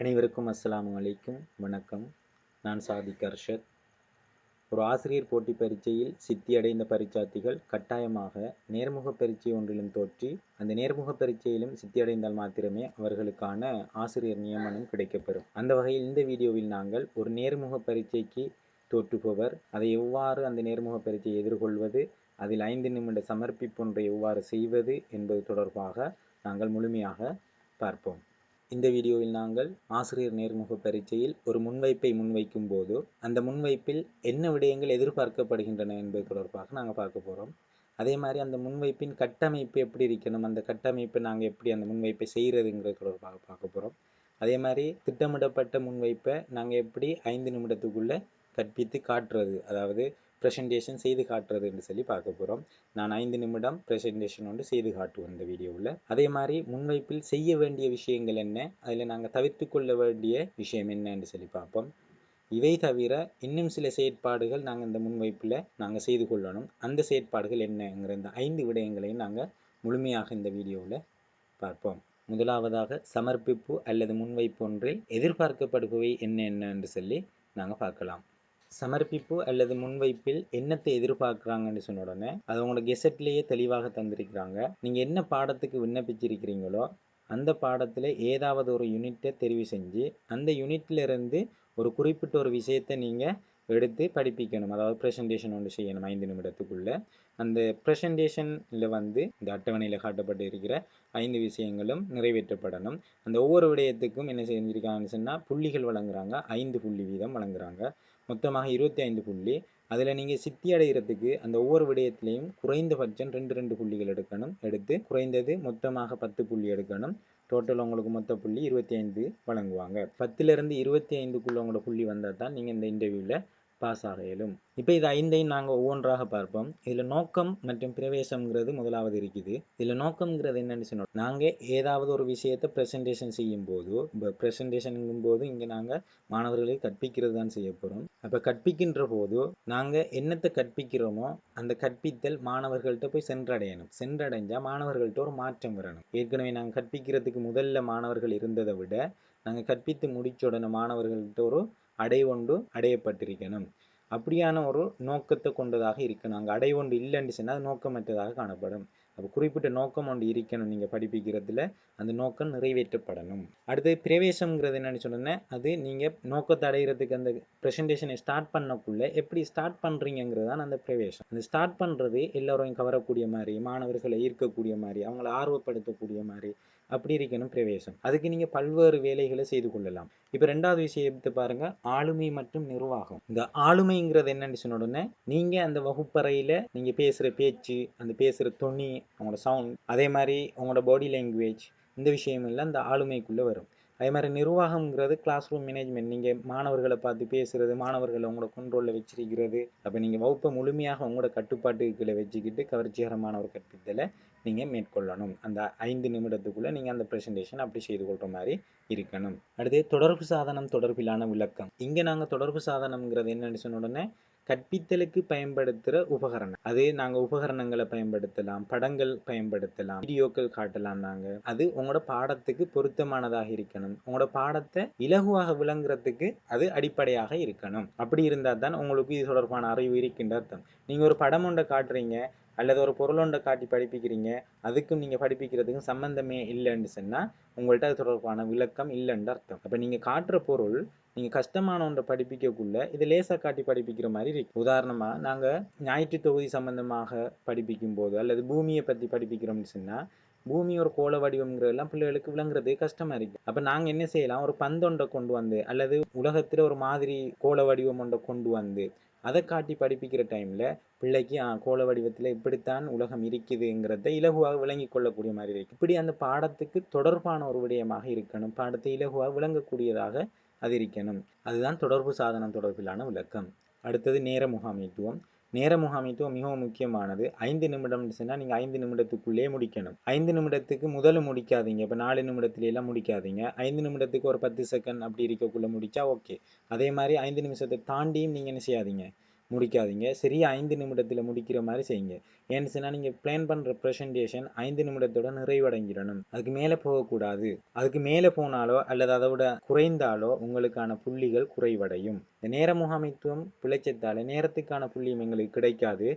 அனைவருக்கும் அஸ்ஸலாமு அலைக்கும். வணக்கம். நான் சாதிக் அர்ஷத். ஒரு ஆசிரியர் போட்டி பரீட்சையில் சித்தியடைந்த பரீட்சார்த்திகள் கட்டாயமாக நேர்முக பரீட்சை ஒன்றிலும் தோற்றி அந்த நேர்முக பரீட்சையிலும் சித்தியடைந்தால் மாத்திரமே அவர்களுக்கான ஆசிரியர் நியமனம் கிடைக்கப்பெறும். அந்த வகையில் இந்த வீடியோவில் நாங்கள் ஒரு நேர்முக பரீட்சைக்கு தோற்றுபவர் அதை எவ்வாறு அந்த நேர்முக பரீட்சையை எதிர்கொள்வது அதில் ஐந்து நிமிட சமர்ப்பிப்பு ஒன்றை எவ்வாறு செய்வது என்பது தொடர்பாக நாங்கள் முழுமையாக பார்ப்போம். இந்த வீடியோவில் நாங்கள் ஆசிரியர் நேர்முக பரீட்சையில் ஒரு முன்வைப்பை முன்வைக்கும் போது அந்த முன்வைப்பில் என்ன விடயங்கள் எதிர்பார்க்கப்படுகின்றன என்பது தொடர்பாக நாங்கள் பார்க்க போகிறோம் அதே மாதிரி அந்த முன்வைப்பின் கட்டமைப்பு எப்படி இருக்கணும் அந்த கட்டமைப்பை நாங்கள் எப்படி அந்த முன்வைப்பை செய்கிறதுங்கிறது தொடர்பாக பார்க்க போகிறோம் அதே மாதிரி திட்டமிடப்பட்ட முன்வைப்பை நாங்கள் எப்படி ஐந்து நிமிடத்துக்குள்ளே கற்பித்து காட்டுறது அதாவது ப்ரெசன்டேஷன் செய்து காட்டுறது என்று சொல்லி பார்க்க போகிறோம் நான் ஐந்து நிமிடம் ப்ரெசன்டேஷன் ஒன்று செய்து காட்டுவோம் இந்த வீடியோவில் அதே மாதிரி முன்வைப்பில் செய்ய வேண்டிய விஷயங்கள் என்ன? அதில் நாங்கள் தவிர்த்து கொள்ள வேண்டிய விஷயம் என்ன என்று சொல்லி பார்ப்போம். இவை தவிர இன்னும் சில செயற்பாடுகள் நாங்கள் இந்த முன்வைப்பில் நாங்கள் செய்து கொள்ளணும். அந்த செயற்பாடுகள் என்னங்கிற இந்த ஐந்து விடயங்களையும் நாங்கள் முழுமையாக இந்த வீடியோவில் பார்ப்போம். முதலாவதாக சமர்ப்பிப்பு அல்லது முன்வைப்பு ஒன்றில் எதிர்பார்க்கப்படுபவை என்ன என்ன என்று சொல்லி நாங்கள் பார்க்கலாம். சமர்ப்பிப்பு அல்லது முன்வைப்பில் என்னத்தை எதிர்பார்க்குறாங்கன்னு சொன்ன உடனே அது உங்களோட கெசட்லேயே தெளிவாக தந்திருக்கிறாங்க. நீங்கள் என்ன பாடத்துக்கு விண்ணப்பிச்சிருக்கிறீங்களோ அந்த பாடத்தில் ஏதாவது ஒரு யூனிட்டை தெரிவு செஞ்சு அந்த யூனிட்லேருந்து ஒரு குறிப்பிட்ட ஒரு விஷயத்தை நீங்கள் எடுத்து படிப்பிக்கணும். அதாவது ப்ரெசன்டேஷன் ஒன்று செய்யணும் ஐந்து நிமிடத்துக்குள்ளே. அந்த ப்ரெசன்டேஷனில் வந்து இந்த அட்டவணையில் காட்டப்பட்டு இருக்கிற ஐந்து விஷயங்களும் நிறைவேற்றப்படணும். அந்த ஒவ்வொரு விடயத்துக்கும் என்ன செஞ்சுருக்காங்கன்னு சொன்னால் புள்ளிகள் வழங்குறாங்க. ஐந்து புள்ளி வீதம் வழங்குறாங்க. மொத்தமாக இருபத்தி ஐந்து புள்ளி. அதில் நீங்கள் சித்தி அடைகிறதுக்கு அந்த ஒவ்வொரு விடயத்திலையும் குறைந்தபட்சம் ரெண்டு ரெண்டு புள்ளிகள் எடுக்கணும். எடுத்து குறைந்தது மொத்தமாக பத்து புள்ளி எடுக்கணும். டோட்டல் உங்களுக்கு மொத்த புள்ளி இருபத்தி ஐந்து வழங்குவாங்க. பத்துலேருந்து இருபத்தி ஐந்துக்குள்ளே உங்களோட புள்ளி வந்தால் தான் நீங்கள் இந்த இன்டர்வியூவில் பாஸ் ஆக இயலும் இப்போ இது ஐந்தையும் நாங்கள் ஒவ்வொன்றாக பார்ப்போம். இதில் நோக்கம் மற்றும் பிரவேசம்ங்கிறது முதலாவது இருக்குது. இதில் நோக்கம்ங்கிறது என்னென்னு சொன்னோம் நாங்கள் ஏதாவது ஒரு விஷயத்தை ப்ரெசன்டேஷன் செய்யும் போது இப்போ ப்ரெசன்டேஷனுங்கும் போது இங்கே நாங்கள் மாணவர்களை கற்பிக்கிறது தான் செய்ய போகிறோம் அப்போ கற்பிக்கின்ற போது நாங்கள் என்னத்தை கற்பிக்கிறோமோ அந்த கற்பித்தல் மாணவர்கள்ட்ட போய் சென்றடையணும். சென்றடைஞ்சால் மாணவர்கள்ட்ட ஒரு மாற்றம் வரணும். ஏற்கனவே நாங்கள் கற்பிக்கிறதுக்கு முதல்ல மாணவர்கள் இருந்ததை விட நாங்கள் கற்பித்து முடிச்ச உடனே மாணவர்கள்ட்ட ஒரு அடைவொண்டு அடையப்பட்டிருக்கணும். அப்படியான ஒரு நோக்கத்தை கொண்டதாக இருக்கணும். அங்கே அடைவொண்டு இல்லைன்னு சொன்னால் அது நோக்கமற்றதாக காணப்படும். அப்போ குறிப்பிட்ட நோக்கம் ஒன்று இருக்கணும் நீங்கள் படிப்பிக்கிறதுல. அந்த நோக்கம் நிறைவேற்றப்படணும். அடுத்து பிரவேசம்ங்கிறது என்னென்னு சொன்னேன்னா அது நீங்கள் நோக்கத்தை அடைகிறதுக்கு அந்த ப்ரெசன்டேஷனை ஸ்டார்ட் பண்ணக்குள்ளே எப்படி ஸ்டார்ட் பண்ணுறீங்கிறது தான் அந்த பிரவேசம். அந்த ஸ்டார்ட் பண்ணுறது எல்லோரையும் கவரக்கூடிய மாதிரி மாணவர்களை ஈர்க்கக்கூடிய மாதிரி அவங்கள ஆர்வப்படுத்தக்கூடிய மாதிரி அப்படி இருக்கணும் பிரவேசம். அதுக்கு நீங்கள் பல்வேறு வேலைகளை செய்து கொள்ளலாம். இப்போ ரெண்டாவது விஷயத்தை பாருங்க. ஆளுமை மற்றும் நிர்வாகம். இந்த ஆளுமைங்கிறது என்னன்னு சொன்ன உடனே நீங்கள் அந்த வகுப்பறையில் நீங்கள் பேசுகிற பேச்சு அந்த பேசுகிற துணி அவங்களோட சவுண்ட் அதே மாதிரி உங்களோட பாடி லாங்குவேஜ் இந்த விஷயமெல்லாம் இந்த ஆளுமைக்குள்ளே வரும். அதே மாதிரி நிர்வாகம்ங்கிறது கிளாஸ் ரூம் மேனேஜ்மெண்ட் நீங்கள் மாணவர்களை பார்த்து பேசுகிறது மாணவர்களை உங்களோட கண்ட்ரோலில் வச்சிருக்கிறது. அப்போ நீங்கள் வகுப்பை முழுமையாக உங்களோட கட்டுப்பாட்டுகளை வச்சுக்கிட்டு கவர்ச்சிகரமான ஒரு கற்பித்தலை நீங்கள் மேற்கொள்ளணும். அந்த ஐந்து நிமிடத்துக்குள்ளே நீங்கள் அந்த ப்ரெசன்டேஷன் அப்படி செய்து கொள்கிற மாதிரி இருக்கணும். அடுத்து தொடர்பு சாதனம் தொடர்பிலான விளக்கம். இங்கே நாங்கள் தொடர்பு சாதனம்ங்கிறது என்னென்னு சொன்ன உடனே கற்பித்தலுக்கு பயன்படுத்துகிற உபகரணம். அது நாங்கள் உபகரணங்களை பயன்படுத்தலாம் படங்கள் பயன்படுத்தலாம் வீடியோக்கள் காட்டலாம் நாங்கள் அது உங்களோட பாடத்துக்கு பொருத்தமானதாக இருக்கணும். உங்களோட பாடத்தை இலகுவாக விளங்குறதுக்கு அது அடிப்படையாக இருக்கணும். அப்படி இருந்தால் தான் உங்களுக்கு இது தொடர்பான அறிவு இருக்கின்ற அர்த்தம். நீங்கள் ஒரு படம் ஒன்றை காட்டுறீங்க அல்லது ஒரு பொருளொன்றை காட்டி படிப்பிக்கிறீங்க அதுக்கும் நீங்கள் படிப்பிக்கிறதுக்கும் சம்மந்தமே இல்லைன்னு சொன்னால் உங்கள்கிட்ட அது தொடர்பான விளக்கம் இல்லைன்னு அர்த்தம். அப்போ நீங்கள் காட்டுற பொருள் நீங்கள் கஷ்டமான ஒன்றை படிப்பிக்கக்குள்ள இது லேசாக காட்டி படிப்பிக்கிற மாதிரி இருக்கு. உதாரணமாக நாங்கள் ஞாயிற்று தொகுதி சம்மந்தமாக படிப்பிக்கும் போது அல்லது பூமியை பற்றி படிப்பிக்கிறோம்னு சொன்னால் பூமி ஒரு கோள வடிவம்ங்கிறதெல்லாம் பிள்ளைகளுக்கு விளங்குறது கஷ்டமாக இருக்குது அப்போ நாங்கள் என்ன செய்யலாம்? ஒரு பந்தொன்றை கொண்டு வந்து அல்லது உலகத்தில் ஒரு மாதிரி கோள வடிவம் ஒன்றை கொண்டு வந்து அதை காட்டி படிப்பிக்கிற டைமில் பிள்ளைக்கு கோள வடிவத்தில் இப்படித்தான் உலகம் இருக்குதுங்கிறத இலகுவாக விளங்கி கொள்ளக்கூடிய மாதிரி இருக்கு. இப்படி அந்த பாடத்துக்கு தொடர்பான ஒரு விடயமாக இருக்கணும். பாடத்தை இலகுவாக விளங்கக்கூடியதாக அது இருக்கணும் அதுதான் தொடர்பு சாதனம் தொடர்பிலான விளக்கம். அடுத்தது நேர முகாமைத்துவம். நேர முகாமைத்துவம் மிகவும் முக்கியமானது. ஐந்து நிமிடம் சொன்னால் நீங்கள் ஐந்து நிமிடத்துக்குள்ளே முடிக்கணும். ஐந்து நிமிடத்துக்கு முதல்ல முடிக்காதீங்க. இப்போ நாலு நிமிடத்துலலாம் முடிக்காதீங்க. ஐந்து நிமிடத்துக்கு ஒரு பத்து செகண்ட் அப்படி இருக்கக்குள்ளே முடித்தா ஓகே அதே மாதிரி ஐந்து நிமிஷத்தை தாண்டியும் நீங்கள் என்ன செய்யாதீங்க. முடிக்காதீங்க. சரியா ஐந்து நிமிடத்தில் முடிக்கிற மாதிரி செய்யுங்க. ஏன்னு சொன்னால் நீங்கள் பிளான் பண்ணுற ப்ரெசன்டேஷன் ஐந்து நிமிடத்தோட நிறைவடைஞ்சிடணும். அதுக்கு மேலே போகக்கூடாது. அதுக்கு மேலே போனாலோ அல்லது அதை விட குறைந்தாலோ உங்களுக்கான புள்ளிகள் குறைவடையும். இந்த நேர முகாமைத்துவம் பிழைச்சத்தால் நேரத்துக்கான புள்ளியும் எங்களுக்கு கிடைக்காது.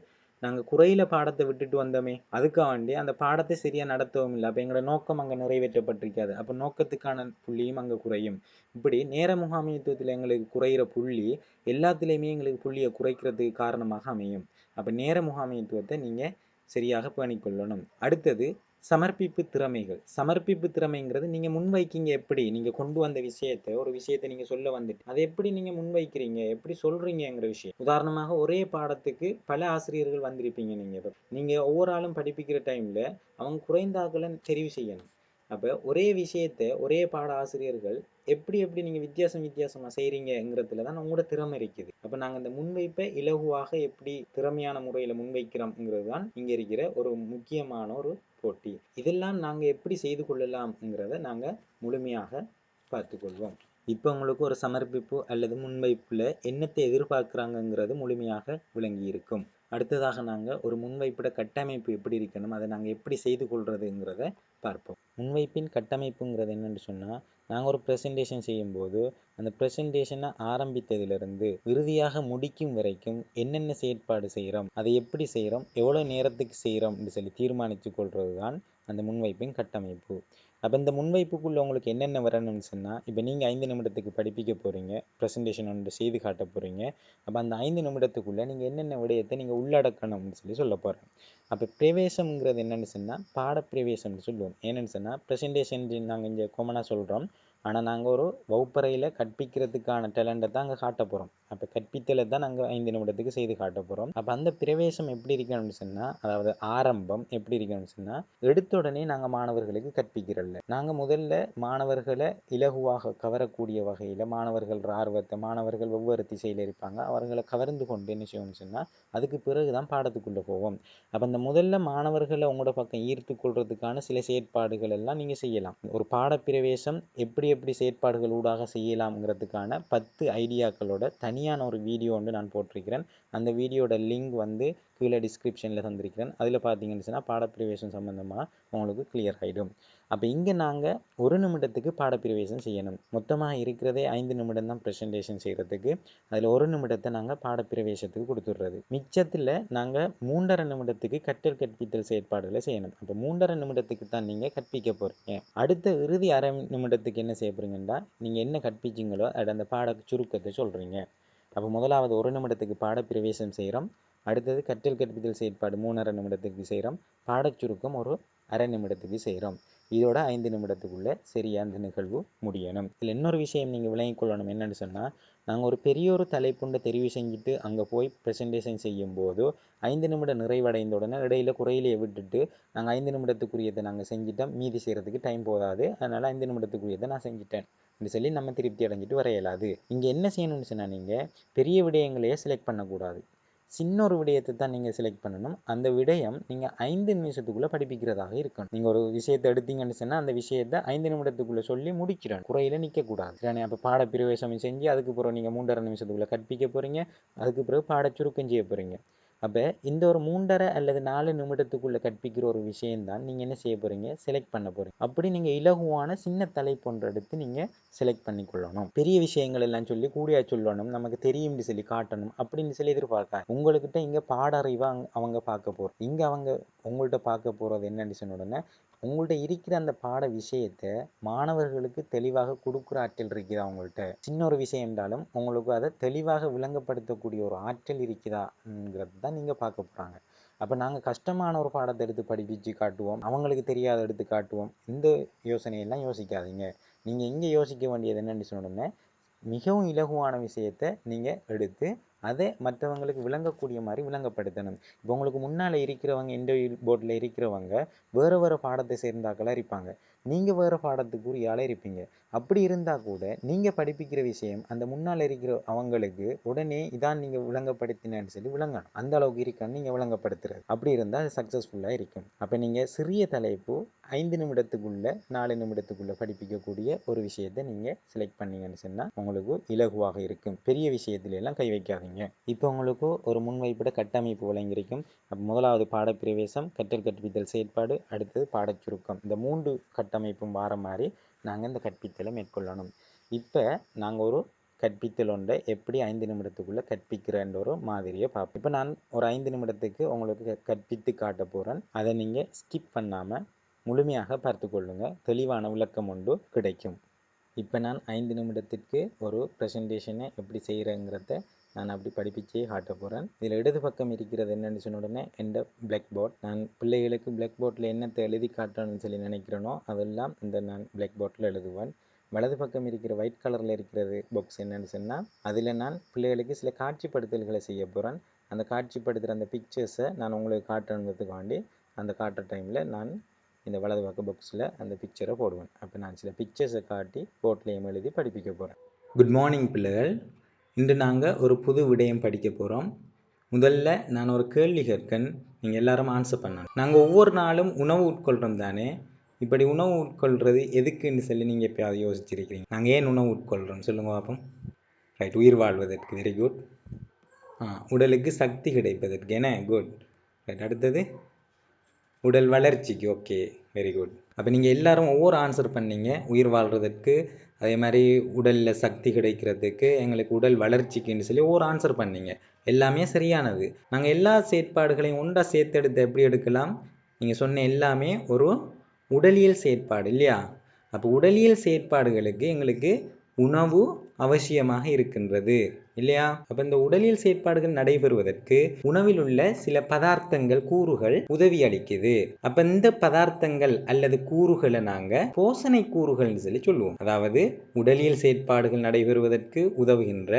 நாங்கள் குறையில பாடத்தை விட்டுட்டு வந்தோமே அதுக்காண்டி அந்த பாடத்தை சரியாக நடத்தவும் இல்லை. அப்போ எங்களோட நோக்கம் அங்கே நிறைவேற்றப்பட்டிருக்காது. அப்போ நோக்கத்துக்கான புள்ளியும் அங்கே குறையும். இப்படி நேர முகாமியத்துவத்தில் எங்களுக்கு குறையிற புள்ளி எல்லாத்துலேயுமே எங்களுக்கு புள்ளியை குறைக்கிறதுக்கு காரணமாக அமையும். அப்போ நேர முகாமியத்துவத்தை நீங்கள் சரியாக பண்ணிக்கொள்ளணும் அடுத்தது சமர்ப்பிப்பு திறமைகள். சமர்ப்பிப்பு திறமைங்கிறது நீங்கள் முன்வைக்கீங்க எப்படி? நீங்கள் கொண்டு வந்த விஷயத்தை ஒரு விஷயத்தை நீங்கள் சொல்ல வந்துட்டு அதை எப்படி நீங்கள் முன்வைக்கிறீங்க? எப்படி சொல்கிறீங்கிற விஷயம். உதாரணமாக ஒரே பாடத்துக்கு பல ஆசிரியர்கள் வந்திருப்பீங்க நீங்கள் நீங்கள் ஒவ்வொரு ஆளும் படிப்பிக்கிற டைமில் அவங்க குறைந்த ஆக்களை தெரிவு செய்யணும். அப்போ ஒரே விஷயத்தை ஒரே பாட ஆசிரியர்கள் எப்படி எப்படி நீங்கள் வித்தியாசம் வித்தியாசமாக செய்கிறீங்கிறதுல தான் உங்களோட திறமை இருக்குது. அப்போ நாங்கள் இந்த முன்வைப்பை இலகுவாக எப்படி திறமையான முறையில் முன்வைக்கிறோம்ங்கிறது தான் இங்கே இருக்கிற ஒரு முக்கியமான ஒரு போட்டி. இதெல்லாம் நாங்கள் எப்படி செய்து கொள்ளலாம்ங்கிறத நாங்கள் முழுமையாக பார்த்துக்கொள்வோம். இப்போ உங்களுக்கு ஒரு சமர்ப்பிப்பு அல்லது முன்வைப்பில் என்னத்தை எதிர்பார்க்குறாங்கங்கிறது முழுமையாக விளங்கி இருக்கும் அடுத்ததாக நாங்கள் ஒரு முன்வைப்பிட கட்டமைப்பு எப்படி இருக்கணும் அதை நாங்கள் எப்படி செய்து கொள்றதுங்கிறத பார்ப்போம். முன்வைப்பின் கட்டமைப்புங்கிறது என்னென்னு சொன்னால் நாங்கள் ஒரு ப்ரெசன்டேஷன் செய்யும்போது அந்த ப்ரெசன்டேஷனை ஆரம்பித்ததிலிருந்து இறுதியாக முடிக்கும் வரைக்கும் என்னென்ன செயற்பாடு செய்கிறோம் அதை எப்படி செய்கிறோம் எவ்வளோ நேரத்துக்கு செய்கிறோம்னு சொல்லி தீர்மானித்து கொள்வது தான் அந்த முன்வைப்பின் கட்டமைப்பு. அப்போ இந்த முன்வைப்புக்குள்ளே உங்களுக்கு என்னென்ன வரணும்னு சொன்னால் இப்போ நீங்கள் ஐந்து நிமிடத்துக்கு படிப்பிக்க போகிறீங்க ப்ரெசன்டேஷன் ஒன்று செய்து காட்ட போகிறீங்க அப்போ அந்த ஐந்து நிமிடத்துக்குள்ளே நீங்கள் என்னென்ன விடயத்தை நீங்கள் உள்ளடக்கணும்னு சொல்லி சொல்ல போகிறேன் அப்போ பிரவேசம்ங்கிறது என்னென்னு சொன்னால் பாடப்பிரவேசம்னு சொல்லுவோம். ஏன்னு சொன்னால் ப்ரெசன்டேஷன் நாங்கள் இங்கே கொமனாக சொல்கிறோம் ஆனால் நாங்கள் ஒரு வகுப்பறையில் கற்பிக்கிறதுக்கான டேலண்ட்டை தான் அங்கே காட்ட போகிறோம் அப்போ கற்பித்தலை தான் நாங்கள் ஐந்து நிமிடத்துக்கு செய்து காட்ட போகிறோம் அப்போ அந்த பிரவேசம் எப்படி இருக்கணும்னு சொன்னால் அதாவது ஆரம்பம் எப்படி இருக்கணும்னு சொன்னால் எடுத்த உடனே நாங்கள் மாணவர்களுக்கு கற்பிக்கிறல்ல. நாங்கள் முதல்ல மாணவர்களை இலகுவாக கவரக்கூடிய வகையில் மாணவர்கள் ஆர்வத்தை மாணவர்கள் ஒவ்வொரு திசையில் இருப்பாங்க. அவர்களை கவர்ந்து கொண்டு என்ன செய்வோம்னு சொன்னால் அதுக்கு பிறகு தான் பாடத்துக்குள்ளே போவோம். அப்போ அந்த முதல்ல மாணவர்களை உங்களோட பக்கம் ஈர்த்து கொள்றதுக்கான சில செயற்பாடுகள் எல்லாம் நீங்கள் செய்யலாம். ஒரு பாடப்பிரவேசம் எப்படி எப்படி செயற்பாடுகள் ஊடாக செய்யலாம்ங்கிறதுக்கான பத்து ஐடியாக்களோட தனியான ஒரு வீடியோ வந்து நான் போட்டிருக்கிறேன். அந்த வீடியோட லிங்க் வந்து கீழே டிஸ்கிரிப்ஷனில் தந்திருக்கிறேன். அதில் பார்த்தீங்கன்னு சொன்னால் பாடப்பிரிவேஷன் சம்மந்தமாக உங்களுக்கு கிளியர் ஆகிடும் அப்போ இங்கே நாங்கள் ஒரு நிமிடத்துக்கு பாடப்பிரவேசம் செய்யணும். மொத்தமாக இருக்கிறதே ஐந்து நிமிடம் தான் ப்ரெசன்டேஷன் செய்கிறதுக்கு அதில் ஒரு நிமிடத்தை நாங்கள் பாடப்பிரவேசத்துக்கு கொடுத்துட்றது. மிச்சத்தில் நாங்கள் மூன்றரை நிமிடத்துக்கு கற்றல் கற்பித்தல் செயற்பாடுகளை செய்யணும். அப்போ மூன்றரை நிமிடத்துக்கு தான் நீங்கள் கற்பிக்க போகிறீங்க அடுத்த இறுதி அரை நிமிடத்துக்கு என்ன செய்ய போகிறீங்கன்னா நீங்கள் என்ன கற்பிச்சிங்களோ அது அந்த பாட சுருக்கத்தை சொல்கிறீங்க அப்போ முதலாவது ஒரு நிமிடத்துக்கு பாடப்பிரவேசம் செய்கிறோம் அடுத்தது கற்றல் கற்பித்தல் செயற்பாடு மூணரை நிமிடத்துக்கு செய்கிறோம் பாடச்சுருக்கம் ஒரு அரை நிமிடத்துக்கு செய்கிறோம் இதோட ஐந்து நிமிடத்துக்குள்ளே சரியாக அந்த நிகழ்வு முடியணும். இதில் இன்னொரு விஷயம் நீங்கள் விளங்கிக் கொள்ளணும். என்னென்னு சொன்னால் நாங்கள் ஒரு பெரிய ஒரு தலைப்புண்டை தெரிவு செஞ்சுட்டு அங்கே போய் ப்ரெசன்டேஷன் செய்யும்போது ஐந்து நிமிடம் நிறைவடைந்த உடனே இடையில குறையிலேயே விட்டுட்டு நாங்கள் ஐந்து நிமிடத்துக்குரியதை நாங்கள் செஞ்சிட்டோம் மீதி செய்கிறதுக்கு டைம் போதாது. அதனால் ஐந்து நிமிடத்துக்குரியதை நான் செஞ்சிட்டேன். அப்படி சொல்லி நம்ம திருப்தி அடைஞ்சிட்டு வரையலாது இங்கே என்ன செய்யணும்னு சொன்னால் நீங்கள் பெரிய விடயங்களையே செலக்ட் பண்ணக்கூடாது. சின்ன ஒரு விடயத்தை தான் நீங்கள் செலக்ட் பண்ணணும். அந்த விடயம் நீங்கள் ஐந்து நிமிஷத்துக்குள்ளே படிப்பிக்கிறதாக இருக்கணும். நீங்கள் ஒரு விஷயத்தை எடுத்தீங்கன்னு சொன்னால் அந்த விஷயத்தை ஐந்து நிமிடத்துக்குள்ளே சொல்லி முடிக்கிறோம் குறையில் நிற்கக்கூடாது சரி அப்போ பாட பிரவேசம் செஞ்சு அதுக்கு பிறகு நீங்கள் மூன்றரை நிமிஷத்துக்குள்ளே கற்பிக்க போகிறீங்க அதுக்கு பிறகு பாட சுருக்கம் செய்ய போகிறீங்க அப்போ இந்த ஒரு மூன்றரை அல்லது நாலு நிமிடத்துக்குள்ளே கற்பிக்கிற ஒரு விஷயம்தான் நீங்கள் என்ன செய்ய போகிறீங்க செலக்ட் பண்ண போகிறீங்க அப்படி நீங்கள் இலகுவான சின்ன தலைப்பொன்று எடுத்து நீங்கள் செலக்ட் பண்ணிக்கொள்ளணும். பெரிய விஷயங்கள் எல்லாம் சொல்லி கூடியா சொல்லணும். நமக்கு தெரியும்னு சொல்லி காட்டணும். அப்படின்னு சொல்லி எதிர்பார்க்காங்க உங்கள்கிட்ட இங்கே பாடறிவாக அவங்க பார்க்க போகிறோம் இங்கே அவங்க உங்கள்கிட்ட பார்க்க போகிறது என்னன்னு சொன்ன உடனே உங்கள்கிட்ட இருக்கிற அந்த பாட விஷயத்தை மாணவர்களுக்கு தெளிவாக கொடுக்குற ஆற்றல் இருக்குதா உங்கள்கிட்ட சின்ன ஒரு விஷயம் என்றாலும் உங்களுக்கு அதை தெளிவாக விளங்கப்படுத்தக்கூடிய ஒரு ஆற்றல் இருக்குதாங்கிறது தான் நீங்கள் பார்க்க போகிறாங்க அப்போ நாங்கள் கஷ்டமான ஒரு பாடத்தை எடுத்து படிப்பிச்சு காட்டுவோம் அவங்களுக்கு தெரியாத எடுத்து காட்டுவோம் இந்த யோசனையெல்லாம் யோசிக்காதீங்க. நீங்கள் இங்கே யோசிக்க வேண்டியது என்னென்னு சொன்னோன்னே மிகவும் இலகுவான விஷயத்தை நீங்கள் எடுத்து அதை மற்றவங்களுக்கு விளங்கக்கூடிய மாதிரி விளங்கப்படுத்தணும். இப்போ உங்களுக்கு முன்னால் இருக்கிறவங்க இன்டர்வியூ போர்டில் இருக்கிறவங்க வேறு வேறு பாடத்தை சேர்ந்தாக்களாக இருப்பாங்க. நீங்கள் வேறு பாடத்துக்குரிய ஆளாக இருப்பீங்க. அப்படி இருந்தால் கூட நீங்கள் படிப்பிக்கிற விஷயம் அந்த முன்னால் இருக்கிற அவங்களுக்கு உடனே இதான் நீங்கள் விளங்கப்படுத்தினேன்னு சொல்லி விளங்கணும். அந்த அளவுக்கு இருக்கான்னு நீங்கள் விளங்கப்படுத்துறது. அப்படி இருந்தால் அது சக்ஸஸ்ஃபுல்லாக இருக்கும். அப்போ நீங்கள் சிறிய தலைப்பு ஐந்து நிமிடத்துக்குள்ளே நாலு நிமிடத்துக்குள்ளே படிப்பிக்கக்கூடிய ஒரு விஷயத்தை நீங்கள் செலக்ட் பண்ணீங்கன்னு சொன்னால் உங்களுக்கு இலகுவாக இருக்கும். பெரிய விஷயத்துல எல்லாம் கை வைக்காதீங்க. படிச்சிருப்பீங்க இப்போ உங்களுக்கு ஒரு முன்வைப்பட கட்டமைப்பு வழங்கியிருக்கும் அப்போ முதலாவது பாடப்பிரவேசம் கற்றல் கற்பித்தல் செயற்பாடு அடுத்தது பாடச்சுருக்கம். இந்த மூன்று கட்டமைப்பும் வார மாதிரி நாங்கள் இந்த கற்பித்தலை மேற்கொள்ளணும். இப்போ நாங்கள் ஒரு கற்பித்தல் ஒன்றை எப்படி ஐந்து நிமிடத்துக்குள்ளே கற்பிக்கிறேன்ற ஒரு மாதிரியை பார்ப்போம். இப்போ நான் ஒரு ஐந்து நிமிடத்துக்கு உங்களுக்கு க- கற்பித்து காட்ட போகிறேன் அதை நீங்கள் ஸ்கிப் பண்ணாமல் முழுமையாக பார்த்து கொள்ளுங்க. தெளிவான விளக்கம் ஒன்று கிடைக்கும். இப்போ நான் ஐந்து நிமிடத்திற்கு ஒரு ப்ரெசன்டேஷனை எப்படி செய்கிறேங்கிறத நான் அப்படி படிப்பிச்சே காட்ட போகிறேன் இதில் இடது பக்கம் இருக்கிறது என்னன்னு சொன்ன உடனே எந்த பிளாக் போர்ட் நான் பிள்ளைகளுக்கு பிளாக் போர்டில் என்னத்தை எழுதி காட்டணும்னு சொல்லி நினைக்கிறேனோ அதெல்லாம் இந்த நான் பிளாக் போர்ட்டில் எழுதுவேன். வலது பக்கம் இருக்கிற ஒயிட் கலரில் இருக்கிறது பாக்ஸ் என்னென்னு சொன்னால் அதில் நான் பிள்ளைகளுக்கு சில காட்சிப்படுத்தல்களை செய்ய போகிறேன் அந்த காட்சிப்படுத்துகிற அந்த பிக்சர்ஸை நான் உங்களுக்கு காட்டணுன்றதுக்காண்டி அந்த காட்டுற டைமில் நான் இந்த வலது பக்க பாக்ஸில் அந்த பிக்சரை போடுவேன். அப்போ நான் சில பிக்சர்ஸை காட்டி போர்ட்லேயும் எழுதி படிப்பிக்க போகிறேன் குட் மார்னிங் பிள்ளைகள். இன்று நாங்கள் ஒரு புது விடயம் படிக்க போகிறோம் முதல்ல நான் ஒரு கேள்வி கேட்கன். நீங்கள் எல்லாரும் ஆன்சர் பண்ணணும். நாங்கள் ஒவ்வொரு நாளும் உணவு உட்கொள்கிறோம் தானே? இப்படி உணவு உட்கொள்கிறது எதுக்குன்னு சொல்லி நீங்கள் எப்பயாவது யோசிச்சிருக்கிறீங்க. நாங்கள் ஏன் உணவு உட்கொள்கிறோம் சொல்லுங்கள் பார்ப்போம் ரைட் உயிர் வாழ்வதற்கு. வெரி குட் ஆ உடலுக்கு சக்தி கிடைப்பதற்கு. என்ன? குட் ரைட் அடுத்தது? உடல் வளர்ச்சிக்கு. ஓகே வெரி குட் அப்போ நீங்கள் எல்லாரும் ஒவ்வொரு ஆன்சர் பண்ணீங்க. உயிர் வாழ்கிறதுக்கு அதே மாதிரி உடலில் சக்தி கிடைக்கிறதுக்கு எங்களுக்கு உடல் வளர்ச்சிக்குன்னு சொல்லி ஒவ்வொரு ஆன்சர் பண்ணீங்க. எல்லாமே சரியானது. நாங்கள் எல்லா செயற்பாடுகளையும் ஒன்றா சேர்த்து எடுத்து எப்படி எடுக்கலாம்? நீங்கள் சொன்ன எல்லாமே ஒரு உடலியல் செயற்பாடு இல்லையா? அப்போ உடலியல் செயற்பாடுகளுக்கு எங்களுக்கு உணவு அவசியமாக இருக்கின்றது. இல்லையா? அப்ப இந்த உடலியல் செயற்பாடுகள் நடைபெறுவதற்கு உணவில் உள்ள சில பதார்த்தங்கள் கூறுகள் உதவி அளிக்குது. அப்ப இந்த பதார்த்தங்கள் அல்லது கூறுகளை நாங்க போசனை கூறுகள்னு சொல்லி சொல்லுவோம். அதாவது உடலியல் செயற்பாடுகள் நடைபெறுவதற்கு உதவுகின்ற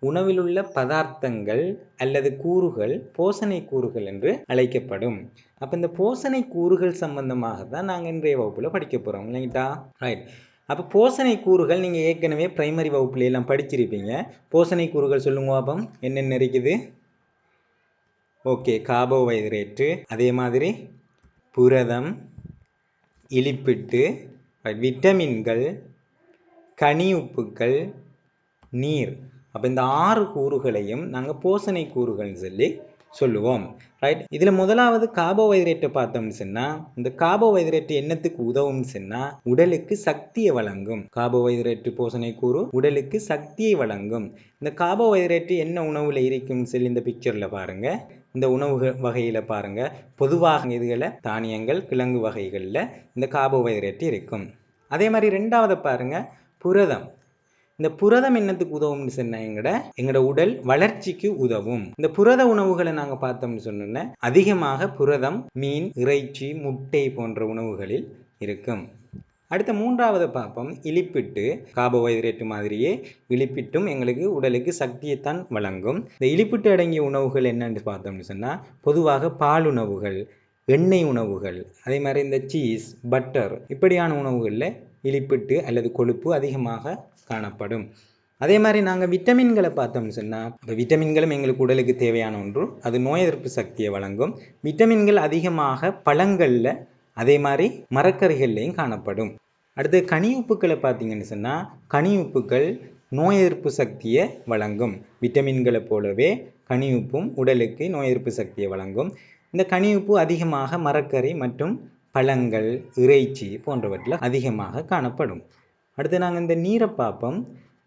உணவில் உள்ள பதார்த்தங்கள் அல்லது கூறுகள் போசனை கூறுகள் என்று அழைக்கப்படும். அப்ப இந்த போசனை கூறுகள் சம்பந்தமாக தான் நாங்க இன்றைய வகுப்புல படிக்க போறோம் இல்லைங்களா ரைட் அப்போ போசனை கூறுகள் நீங்கள் ஏற்கனவே பிரைமரி வகுப்புல எல்லாம் படிச்சிருப்பீங்க. போசனை கூறுகள் சொல்லுங்க அப்போ என்னென்ன இருக்குது? ஓகே கார்போஹைட்ரேட்டு அதே மாதிரி புரதம் இலிப்பிட்டு விட்டமின்கள் கனி உப்புக்கள் நீர். அப்போ இந்த ஆறு கூறுகளையும் நாங்கள் போசனை கூறுகள்னு சொல்லி சொல்லுவோம் ரைட் இதில் முதலாவது கார்போஹைட்ரேட்டை பார்த்தோம்னு சொன்னால் இந்த கார்போஹைட்ரேட் என்னத்துக்கு உதவும்னு சொன்னால் உடலுக்கு சக்தியை வழங்கும். கார்போஹைட்ரேட் போசனை கூறு உடலுக்கு சக்தியை வழங்கும். இந்த கார்போஹைட்ரேட் என்ன உணவில் இருக்கும்னு சொல்லி இந்த பிக்சரில் பாருங்கள் இந்த உணவு வகையில் பாருங்கள் பொதுவாக இதுகளை தானியங்கள் கிழங்கு வகைகளில் இந்த கார்போஹைட்ரேட் இருக்கும். அதே மாதிரி ரெண்டாவது பாருங்கள் புரதம். இந்த புரதம் என்னத்துக்கு உதவும்னு சொன்னா எங்கட எங்கட உடல் வளர்ச்சிக்கு உதவும். இந்த புரத உணவுகளை நாங்கள் பார்த்தோம்னு சொன்னோன்னா அதிகமாக புரதம் மீன் இறைச்சி முட்டை போன்ற உணவுகளில் இருக்கும். அடுத்த மூன்றாவது பார்ப்போம் இலிப்பிட்டு. கார்போஹைட்ரேட் மாதிரியே இழிப்பிட்டும் எங்களுக்கு உடலுக்கு சக்தியைத்தான் வழங்கும். இந்த இழிப்பிட்டு அடங்கிய உணவுகள் என்னன்னு பார்த்தோம்னு சொன்னால் பொதுவாக பால் உணவுகள் எண்ணெய் உணவுகள் அதே மாதிரி இந்த சீஸ் பட்டர் இப்படியான உணவுகளில் இலிப்பிட்டு அல்லது கொழுப்பு அதிகமாக காணப்படும். அதே மாதிரி நாங்கள் விட்டமின்களை பார்த்தோம்னு சொன்னால் இப்போ விட்டமின்களும் எங்களுக்கு உடலுக்கு தேவையான ஒன்று. அது நோய் எதிர்ப்பு சக்தியை வழங்கும். விட்டமின்கள் அதிகமாக பழங்களில் அதே மாதிரி மரக்கறிகள்லையும் காணப்படும். அடுத்து கனி உப்புக்களை பார்த்தீங்கன்னு சொன்னால் கனி உப்புக்கள் நோய் எதிர்ப்பு சக்தியை வழங்கும். விட்டமின்களை போலவே கனி உப்பும் உடலுக்கு நோய் எதிர்ப்பு சக்தியை வழங்கும். இந்த கனி உப்பு அதிகமாக மரக்கறி மற்றும் பழங்கள் இறைச்சி போன்றவற்றில் அதிகமாக காணப்படும். அடுத்து நாங்கள் இந்த நீரை பார்ப்போம்.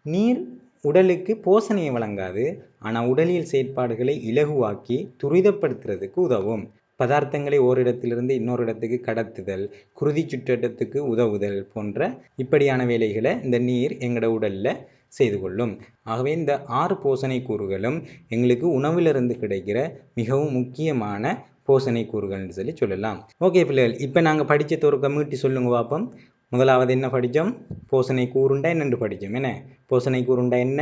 நீர் உடலுக்கு போசணையை வழங்காது ஆனால் உடலியல் செயற்பாடுகளை இலகுவாக்கி துரிதப்படுத்துறதுக்கு உதவும். பதார்த்தங்களை ஓரிடத்திலிருந்து இன்னொரு இடத்துக்கு கடத்துதல் குருதி சுற்றட்டத்துக்கு உதவுதல் போன்ற இப்படியான வேலைகளை இந்த நீர் எங்களோட உடலில் செய்து கொள்ளும். ஆகவே இந்த ஆறு போசணை கூறுகளும் எங்களுக்கு உணவிலிருந்து கிடைக்கிற மிகவும் முக்கியமான போசணை கூறுகள்னு சொல்லி சொல்லலாம். ஓகே பிள்ளைகள் இப்போ நாங்கள் படித்த ஒரு கம்யூனிட்டி சொல்லுங்க பார்ப்போம். முதலாவது என்ன படித்தோம் போசனை கூறுண்டா என்னென்று படித்தோம் என்ன? போசனை கூறுண்டா என்ன?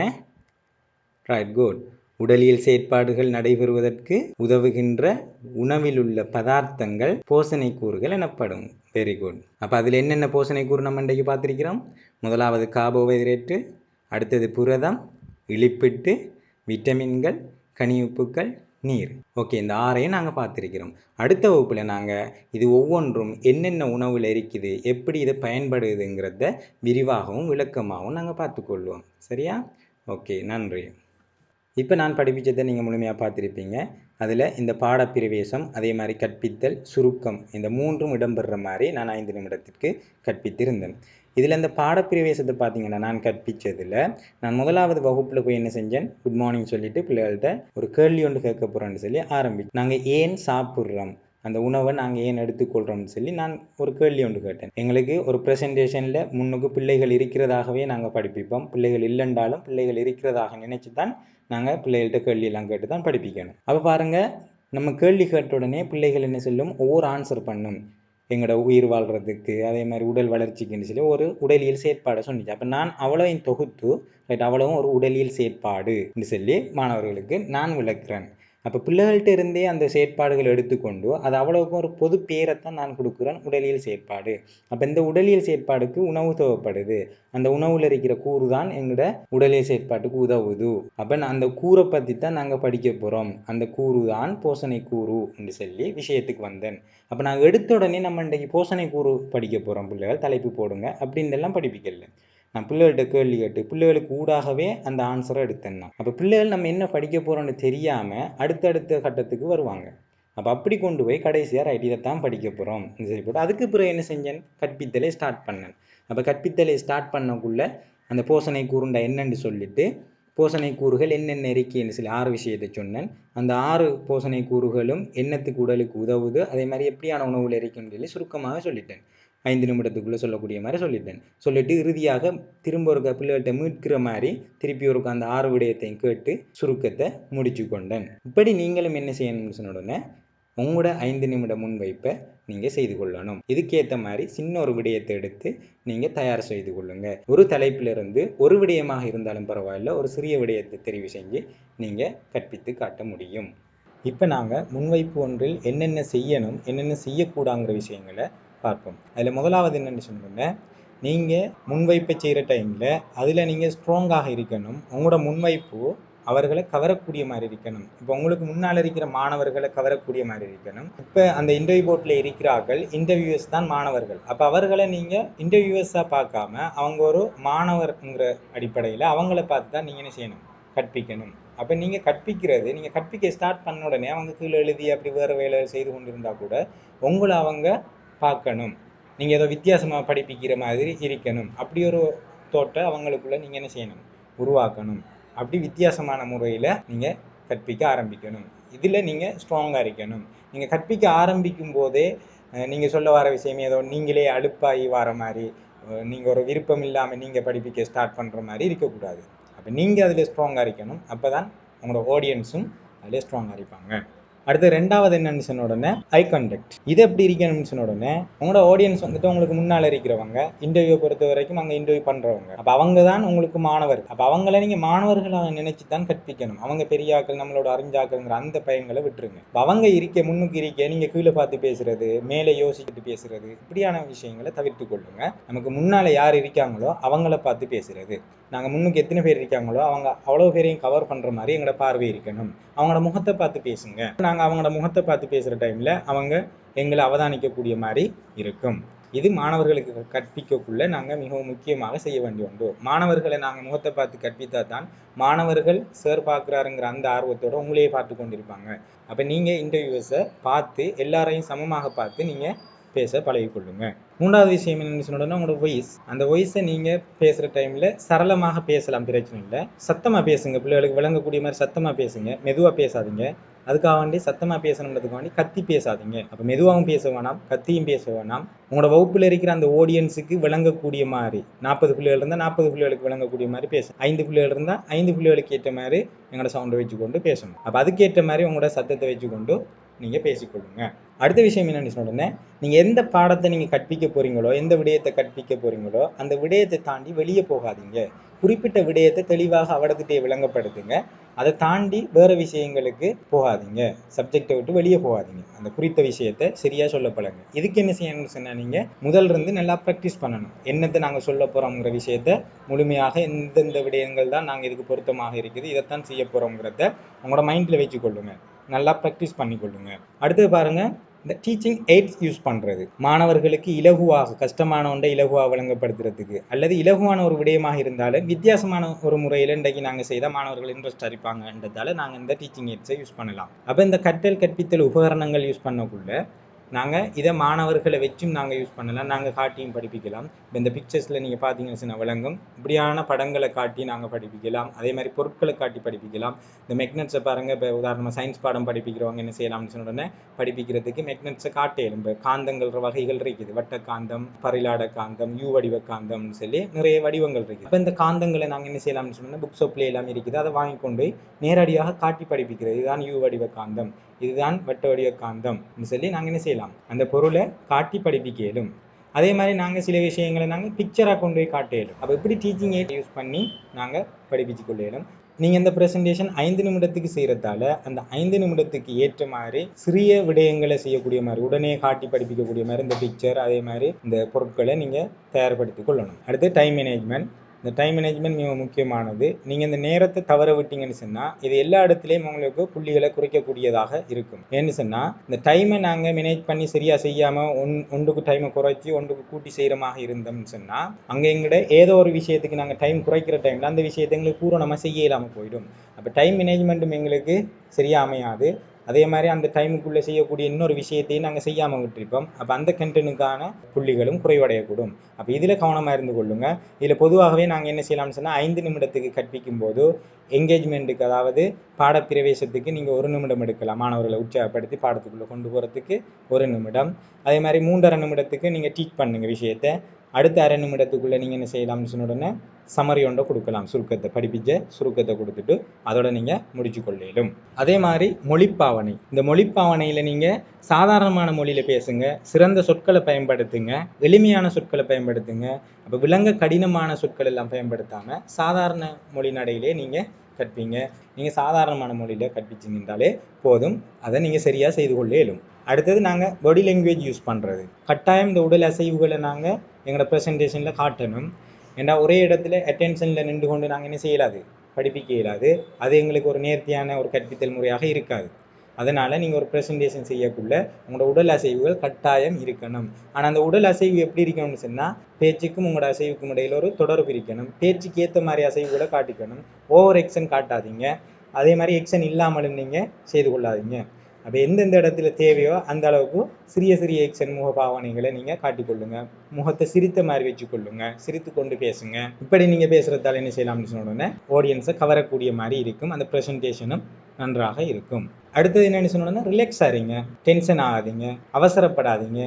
ரைட் குட் உடலியல் செயற்பாடுகள் நடைபெறுவதற்கு உதவுகின்ற உணவில் உள்ள பதார்த்தங்கள் போசனை கூறுகள் எனப்படும். வெரி குட் அப்போ அதில் என்னென்ன போசனை கூறு நம்ம இன்றைக்கு பார்த்துருக்கிறோம்? முதலாவது கார்போஹைட்ரேட்டு அடுத்தது புரதம் இழிப்பிட்டு விட்டமின்கள் கனியுப்புக்கள் நீர். ஓகே இந்த ஆறையும் நாங்கள் பார்த்துருக்கிறோம். அடுத்த வகுப்பில் நாங்கள் இது ஒவ்வொன்றும் என்னென்ன உணவில் இருக்குது எப்படி இது பயன்படுதுங்கிறத விரிவாகவும் விளக்கமாகவும் நாங்கள் பார்த்துக்கொள்வோம். சரியா? ஓகே நன்றி. இப்போ நான் படிப்பிச்சதை நீங்கள் முழுமையாக பார்த்துருப்பீங்க. அதில் இந்த பாடப்பிரவேசம் அதே மாதிரி கற்பித்தல் சுருக்கம் இந்த மூன்றும் இடம்பெறுற மாதிரி நான் ஐந்து நிமிடத்திற்கு கற்பித்திருந்தேன். இதில் இந்த பாடப்பிரவேசத்தை பார்த்தீங்கன்னா நான் கற்பித்ததில் நான் முதலாவது வகுப்பில் போய் என்ன செஞ்சேன்? குட் மார்னிங் சொல்லிட்டு பிள்ளைகள்கிட்ட ஒரு கேள்வி ஒன்று கேட்க போகிறோன்னு சொல்லி ஆரம்பிச்சு நாங்கள் ஏன் சாப்பிட்றோம்? அந்த உணவை நாங்கள் ஏன் எடுத்துக்கொள்கிறோம்னு சொல்லி நான் ஒரு கேள்வி ஒன்று கேட்டேன். எங்களுக்கு ஒரு ப்ரெசன்டேஷனில் முன்னுக்கு பிள்ளைகள் இருக்கிறதாகவே நாங்கள் படிப்பிப்போம். பிள்ளைகள் இல்லைன்றாலும் பிள்ளைகள் இருக்கிறதாக நினச்சி தான் நாங்கள் பிள்ளைகள்கிட்ட கேள்வியெல்லாம் கேட்டு தான் படிப்பிக்கணும். அப்போ பாருங்கள் நம்ம கேள்வி கேட்ட உடனே பிள்ளைகள் என்ன சொல்லும்? ஒவ்வொரு ஆன்சர் பண்ணும். எங்களோட உயிர் வாழ்கிறதுக்கு அதே மாதிரி உடல் வளர்ச்சிக்குன்னு சொல்லி ஒரு உடலியல் செயற்பாடை சொன்னிச்சு. அப்போ நான் அவ்வளவையும் தொகுத்து ரைட் அவ்வளவும் ஒரு உடலியல் செயற்பாடுன்னு சொல்லி மாணவர்களுக்கு நான் விளக்குறேன். அப்போ பிள்ளைகள்கிட்ட இருந்தே அந்த செயற்பாடுகள் எடுத்துக்கொண்டு அது அவ்வளோக்கும் ஒரு பொது பேரைத்தான் நான் கொடுக்குறேன் உடலியல் செயற்பாடு. அப்போ இந்த உடலியல் செயற்பாடுக்கு உணவு தேவைப்படுது. அந்த உணவில் இருக்கிற கூறு தான் எங்களோட உடலியல் செயற்பாட்டுக்கு உதவுது. அப்போ நான் அந்த கூரை பற்றி தான் நாங்கள் படிக்க போகிறோம் அந்த கூறு தான் போசனை கூறு என்று சொல்லி விஷயத்துக்கு வந்தேன். அப்போ நாங்கள் எடுத்த உடனே நம்ம இன்றைக்கு போசனை கூறு படிக்க போகிறோம் பிள்ளைகள் தலைப்பு போடுங்க அப்படின்னு எல்லாம் படிப்பிக்கல. நான் பிள்ளைகள்கிட்ட கேள்வி கேட்டு பிள்ளைகளுக்கு ஊடாகவே அந்த ஆன்சரை எடுத்தேன் நான். அப்போ பிள்ளைகள் நம்ம என்ன படிக்க போகிறோம்னு தெரியாமல் அடுத்தடுத்த கட்டத்துக்கு வருவாங்க. அப்போ அப்படி கொண்டு போய் கடைசியாக ரைட் தான் படிக்க போகிறோம் சரி போட்டு அதுக்கு பிறகு என்ன செஞ்சேன்? கற்பித்தலை ஸ்டார்ட் பண்ணேன். அப்போ கற்பித்தலை ஸ்டார்ட் பண்ணக்குள்ள அந்த போசனை கூறுண்டா என்னன்னு சொல்லிட்டு போசனை கூறுகள் என்னென்ன இருக்குன்னு சொல்லி ஆறு விஷயத்தை சொன்னேன். அந்த ஆறு போசனை கூறுகளும் எண்ணத்துக்கு உடலுக்கு உதவுது? அதே மாதிரி எப்படியான உணவுகள் இருக்குன்னு சொல்லி சுருக்கமாக சொல்லிட்டேன். ஐந்து நிமிடத்துக்குள்ளே சொல்லக்கூடிய மாதிரி சொல்லிட்டேன் சொல்லிவிட்டு இறுதியாக திரும்ப ஒரு பிள்ளைகள்கிட்ட மீட்கிற மாதிரி திருப்பி ஒரு அந்த ஆறு விடயத்தையும் கேட்டு சுருக்கத்தை முடிச்சு கொண்டேன் இப்படி நீங்களும் என்ன செய்யணும்னு சொன்ன உடனே உங்களோட ஐந்து நிமிட முன்வைப்பை நீங்கள் செய்து கொள்ளணும். இதுக்கேற்ற மாதிரி சின்ன ஒரு விடயத்தை எடுத்து நீங்கள் தயார் செய்து கொள்ளுங்கள் ஒரு தலைப்பிலிருந்து ஒரு விடயமாக இருந்தாலும் பரவாயில்ல ஒரு சிறிய விடயத்தை தெரிவு செஞ்சு நீங்கள் கற்பித்து காட்ட முடியும். இப்போ நாங்கள் முன்வைப்பு ஒன்றில் என்னென்ன செய்யணும் என்னென்ன செய்யக்கூடாங்கிற விஷயங்களை பார்ப்போம். அதில் முதலாவது என்னென்னு சொன்னோம்னா நீங்கள் முன்வைப்பை செய்கிற டைமில் அதில் நீங்கள் ஸ்ட்ராங்காக இருக்கணும். உங்களோட முன்வைப்பு அவர்களை கவரக்கூடிய மாதிரி இருக்கணும். இப்போ உங்களுக்கு முன்னால் இருக்கிற மாணவர்களை கவரக்கூடிய மாதிரி இருக்கணும். இப்போ அந்த இன்டர்வியூ போர்ட்டில் இருக்கிறார்கள் இன்டர்வியூஸ் தான் மாணவர்கள். அப்போ அவர்களை நீங்கள் இன்டர்வியூஸாக பார்க்காம அவங்க ஒரு மாணவர்ங்கிற அடிப்படையில் அவங்கள பார்த்து தான் நீங்கள் என்ன செய்யணும்? கற்பிக்கணும். அப்போ நீங்கள் கற்பிக்கிறது நீங்கள் கற்பிக்க ஸ்டார்ட் பண்ண உடனே அவங்க கீழே எழுதி அப்படி வேறு வேலை செய்து கொண்டு இருந்தால் கூட உங்களை அவங்க பார்க்கணும். நீங்கள் ஏதோ வித்தியாசமாக படிப்பிக்கிற மாதிரி இருக்கணும். அப்படி ஒரு தோட்டை அவங்களுக்குள்ள நீங்கள் என்ன செய்யணும்? உருவாக்கணும். அப்படி வித்தியாசமான முறையில் நீங்கள் கற்பிக்க ஆரம்பிக்கணும். இதில் நீங்கள் ஸ்ட்ராங்காக இருக்கணும். நீங்கள் கற்பிக்க ஆரம்பிக்கும் போதே நீங்கள் சொல்ல வர விஷயம் ஏதோ நீங்களே அழுப்பாகி வர மாதிரி நீங்கள் ஒரு விருப்பம் இல்லாமல் நீங்கள் படிப்பிக்க ஸ்டார்ட் பண்ணுற மாதிரி இருக்கக்கூடாது. அப்போ நீங்கள் அதில் ஸ்ட்ராங்காக இருக்கணும். அப்போ தான் உங்களோட ஆடியன்ஸும் அதில் ஸ்ட்ராங்காக இருப்பாங்க. அடுத்து ரெண்டாவது என்னன்னு சொன்ன உடனே ஐ கண்டக்ட் இது எப்படி இருக்கணும்னு சொன்ன உடனே உங்களோட ஆடியன்ஸ் வந்துட்டு உங்களுக்கு முன்னால் இருக்கிறவங்க இன்டர்வியூ பொறுத்த வரைக்கும் அங்கே இன்டர்வியூ பண்ணுறவங்க அப்போ அவங்க தான் உங்களுக்கு மாணவர். அப்போ அவங்கள நீங்கள் மாணவர்களாக நினைச்சு தான் கற்பிக்கணும். அவங்க பெரியாக்கள் நம்மளோட அறிஞ்சாக்கள்ங்கிற அந்த பயன்களை விட்டுருங்க. இப்போ அவங்க இருக்க முன்னுக்கு இருக்க நீங்கள் கீழே பார்த்து பேசுறது மேலே யோசிச்சுட்டு பேசுறது இப்படியான விஷயங்களை தவிர்த்து கொள்ளுங்க. நமக்கு முன்னால் யார் இருக்காங்களோ அவங்கள பார்த்து பேசுறது. நாங்கள் முன்னுக்கு எத்தனை பேர் இருக்காங்களோ அவங்க அவ்வளோ பேரையும் கவர் பண்ணுற மாதிரி எங்களோட பார்வை இருக்கணும். அவங்களோட முகத்தை பார்த்து பேசுங்க. நாங்கள் அவங்களோட முகத்தை பார்த்து பேசுகிற டைமில் அவங்க எங்களை அவதானிக்கக்கூடிய மாதிரி இருக்கும். இது மாணவர்களுக்கு கற்பிக்கக்குள்ள நாங்கள் மிகவும் முக்கியமாக செய்ய வேண்டிய ஒன்று. மாணவர்களை நாங்கள் முகத்தை பார்த்து கற்பித்தா தான் மாணவர்கள் சார் பார்க்குறாருங்கிற அந்த ஆர்வத்தோட உங்களையே பார்த்து கொண்டிருப்பாங்க. அப்போ நீங்கள் இன்டர்வியூஸை பார்த்து எல்லாரையும் சமமாக பார்த்து நீங்கள் பேச பழகிக்கொள்ளுங்க. மூன்றாவது விஷயம் என்னன்னு சொன்னோன்னா உங்களோட வாய்ஸ் அந்த வாய்ஸை நீங்கள் பேசுகிற டைமில் சரளமாக பேசலாம் பிரச்சனை இல்லை. சத்தமாக பேசுங்க பிள்ளைகளுக்கு விளங்கக்கூடிய மாதிரி சத்தமாக பேசுங்க. மெதுவாக பேசாதீங்க. அதுக்காக வேண்டி சத்தமாக பேசணுன்றதுக்கு வேண்டி கத்தி பேசாதீங்க. அப்போ மெதுவாகவும் பேச வேணாம் கத்தியும் பேச வேணாம். உங்களோட வகுப்பில் இருக்கிற அந்த ஆடியன்ஸுக்கு விளங்கக்கூடிய மாதிரி நாற்பது பிள்ளைகள் இருந்தால் நாற்பது பிள்ளைகளுக்கு விளங்கக்கூடிய மாதிரி பேசணும் ஐந்து பிள்ளைகள் இருந்தால் ஐந்து பிள்ளைகளுக்கு ஏற்ற மாதிரி எங்களோட சவுண்டை வச்சுக்கொண்டு பேசணும். அப்போ அதுக்கேற்ற மாதிரி உங்களோட சத்தத்தை வச்சுக்கொண்டு நீங்கள் பேசிக்கொள்ளுங்க. அடுத்த விஷயம் என்னென்னு சொன்னேன் நீங்கள் எந்த பாடத்தை நீங்கள் கற்பிக்க போகிறீங்களோ எந்த விடயத்தை கற்பிக்க போகிறீங்களோ அந்த விடயத்தை தாண்டி வெளியே போகாதீங்க. குறிப்பிட்ட விடயத்தை தெளிவாக அவடத்திட்டே விளங்கப்படுத்துங்க. அதை தாண்டி வேறு விஷயங்களுக்கு போகாதீங்க. சப்ஜெக்டை விட்டு வெளியே போகாதீங்க. அந்த குறித்த விஷயத்தை சரியாக சொல்ல பழங்க இதுக்கு என்ன செய்யணும்னு சொன்னால் நீங்கள் முதல்ல இருந்து நல்லா ப்ராக்டிஸ் பண்ணணும். என்னத்தை நாங்கள் சொல்ல போகிறோங்கிற விஷயத்த முழுமையாக எந்தெந்த விடயங்கள் தான் நாங்கள் இதுக்கு பொருத்தமாக இருக்குது இதைத்தான் செய்ய போகிறோங்கிறத உங்களோட மைண்டில் வச்சுக்கொள்ளுங்க நல்லா ப்ராக்டிஸ் பண்ணிக்கொள்ளுங்க. அடுத்தது பாருங்கள் இந்த டீச்சிங் எய்ட்ஸ் யூஸ் பண்ணுறது மாணவர்களுக்கு இலகுவாக கஷ்டமான ஒன்றை இலகுவாக வழங்கப்படுத்துறதுக்கு அல்லது இலகுவான ஒரு விடயமாக இருந்தாலும் வித்தியாசமான ஒரு முறையில் இன்றைக்கு நாங்கள் செய்தால் மாணவர்கள் இன்ட்ரெஸ்ட் அரிப்பாங்கன்றதால நாங்கள் இந்த டீச்சிங் எய்ட்ஸை யூஸ் பண்ணலாம். அப்போ இந்த கற்றல் கற்பித்தல் உபகரணங்கள் யூஸ் பண்ணக்குள்ள நாங்கள் இதை மாணவர்களை வச்சும் நாங்கள் யூஸ் பண்ணலாம் நாங்கள் காட்டியும் படிப்பிக்கலாம். இப்போ இந்த பிக்சர்ஸில் நீங்கள் பார்த்தீங்கன்னு சொன்னால் விளங்கும். இப்படியான படங்களை காட்டி நாங்கள் படிப்பிக்கலாம். அதே மாதிரி பொருட்களை காட்டி படிப்பிக்கலாம். இந்த மெக்னட்ஸை பாருங்கள் இப்போ உதாரணமாக சயின்ஸ் பாடம் படிப்பிக்கிறவங்க என்ன செய்யலாம்னு சொன்ன உடனே படிப்பிக்கிறதுக்கு மெக்னட்ஸை காட்டேலும் இப்போ காந்தங்கள் வகைகள் இருக்குது. வட்ட காந்தம் பரிலாட காந்தம் யூ வடிவ காந்தம்னு சொல்லி நிறைய வடிவங்கள் இருக்குது. இப்போ இந்த காந்தங்களை நாங்கள் என்ன செய்யலாம்னு சொன்னோன்னா புக் ஷாப்ல எல்லாம் இருக்குது. அதை வாங்கி கொண்டு நேரடியாக காட்டி படிப்பிக்கிறது. இதுதான் யூ வடிவ காந்தம். இதுதான் வட்ட வடிவ காந்தம் சொல்லி நாங்கள் என்ன செய்யலாம்? அந்த பொருளை காட்டி படிப்பிக்க இயலும். அதே மாதிரி நாங்கள் சில விஷயங்களை நாங்கள் பிக்சராக கொண்டு போய் காட்ட இயலும். அப்போ எப்படி டீச்சிங் எய்ட் யூஸ் பண்ணி நாங்கள் படிப்பிச்சு கொள்ள இயலும்? நீங்கள் இந்த ப்ரெசன்டேஷன் ஐந்து நிமிடத்துக்கு செய்கிறதால அந்த ஐந்து நிமிடத்துக்கு ஏற்ற மாதிரி சிறிய விடயங்களை செய்யக்கூடிய மாதிரி உடனே காட்டி படிப்பிக்கக்கூடிய மாதிரி இந்த பிக்சர் அதே மாதிரி இந்த பொருட்களை நீங்கள் தயார்படுத்தி கொள்ளணும். அடுத்து டைம் மேனேஜ்மெண்ட் இந்த டைம் மேனேஜ்மெண்ட் மிக முக்கியமானது. நீங்கள் இந்த நேரத்தை தவற விட்டீங்கன்னு சொன்னால் இது எல்லா இடத்துலையும் உங்களுக்கு புள்ளிகளை குறைக்கக்கூடியதாக இருக்கும். ஏன்னு சொன்னால் இந்த டைமை நாங்கள் மேனேஜ் பண்ணி சரியாக செய்யாமல் ஒன் ஒன்றுக்கு டைமை குறைச்சி ஒன்றுக்கு கூட்டி செய்கிறமாக இருந்தோம்னு சொன்னால் அங்கே எங்கிட்ட ஏதோ ஒரு விஷயத்துக்கு நாங்கள் டைம் குறைக்கிற டைமில் அந்த விஷயத்தை எங்களுக்கு பூரணமாக செய்ய இல்லாமல் போயிடும். அப்போ டைம் மேனேஜ்மெண்ட்டும் எங்களுக்கு சரியாக அமையாது. அதே மாதிரி அந்த டைமுக்குள்ளே செய்யக்கூடிய இன்னொரு விஷயத்தையும் நாங்கள் செய்யாமல் விட்டுருப்போம் அப்போ அந்த கண்டனுக்கான புள்ளிகளும் குறைவடையக்கூடும். அப்போ இதில் கவனமாக இருந்து கொள்ளுங்க. இதில் பொதுவாகவே நாங்கள் என்ன செய்யலாம்னு சொன்னால் ஐந்து நிமிடத்துக்கு கற்பிக்கும் போது என்கேஜ்மெண்ட்டுக்கு அதாவது பாடப்பிரவேசத்துக்கு நீங்கள் ஒரு நிமிடம் எடுக்கலாம். மாணவர்களை உற்சாகப்படுத்தி பாடத்துக்குள்ளே கொண்டு போகிறதுக்கு ஒரு நிமிடம். அதே மாதிரி மூன்றரை நிமிடத்துக்கு நீங்கள் டீச் பண்ணுங்கள் விஷயத்தை. அடுத்த அரை நிமிடத்துக்குள்ளே நீங்கள் என்ன செய்யலாம்னு சொன்ன உடனே சமரி ஒன்றை கொடுக்கலாம். சுருக்கத்தை படிப்பிச்ச சுருக்கத்தை கொடுத்துட்டு அதோட நீங்கள் முடிச்சு கொள்ளையிலும் அதே மாதிரி மொழிப்பாவனை. இந்த மொழிப்பாவனையில் நீங்கள் சாதாரணமான மொழியில் பேசுங்க சிறந்த சொற்களை பயன்படுத்துங்க எளிமையான சொற்களை பயன்படுத்துங்க அப்போ விலங்க கடினமான சொற்கள் எல்லாம் பயன்படுத்தாமல் சாதாரண மொழி நடையிலே நீங்கள் கற்பீங்க. நீங்கள் சாதாரணமான மொழியில் கற்பிச்சிங்கன்றாலே போதும். அதை நீங்கள் சரியாக செய்து கொள்ள இயலும் அடுத்தது நாங்கள் பாடி லாங்குவேஜ் யூஸ் பண்ணுறது கட்டாயம் இந்த உடல் அசைவுகளை நாங்கள் எங்களோட ப்ரெசன்டேஷனில் காட்டணும். ஏன்னா ஒரே இடத்துல அட்டென்ஷனில் நின்று கொண்டு நாங்கள் என்ன செய்யலாது? படிப்பிக்க இயலாது. அது எங்களுக்கு ஒரு நேர்த்தியான ஒரு கற்பித்தல் முறையாக இருக்காது. அதனால் நீங்கள் ஒரு ப்ரெசன்டேஷன் செய்யக்குள்ள உங்களோட உடல் அசைவுகள் கட்டாயம் இருக்கணும். ஆனால் அந்த உடல் அசைவு எப்படி இருக்கணும்னு சொன்னால் பேச்சுக்கும் உங்களோட அசைவுக்கும் இடையில் ஒரு தொடர்பு இருக்கணும். பேச்சுக்கு ஏற்ற மாதிரி அசைவுகளை காட்டிக்கணும். Over action காட்டாதீங்க. அதே மாதிரி எக்ஷன் இல்லாமலும் நீங்கள் செய்து கொள்ளாதீங்க. அப்போ எந்தெந்த இடத்துல தேவையோ அந்த அளவுக்கு சிறிய சிறிய எக்ஷன் முக பாவனைகளை நீங்கள் காட்டிக்கொள்ளுங்க. முகத்தை சிரித்த மாதிரி வச்சுக்கொள்ளுங்க. சிரித்து கொண்டு பேசுங்க. இப்படி நீங்கள் பேசுகிறதால என்ன செய்யலாம்னு சொன்ன உடனே ஆடியன்ஸை கவரக்கூடிய மாதிரி இருக்கும். அந்த ப்ரெசன்டேஷனும் நன்றாக இருக்கும். அடுத்தது என்னென்னு சொன்னோன்னா ரிலாக்ஸ் ஆகிறீங்க டென்ஷன் ஆகாதீங்க. அவசரப்படாதீங்க.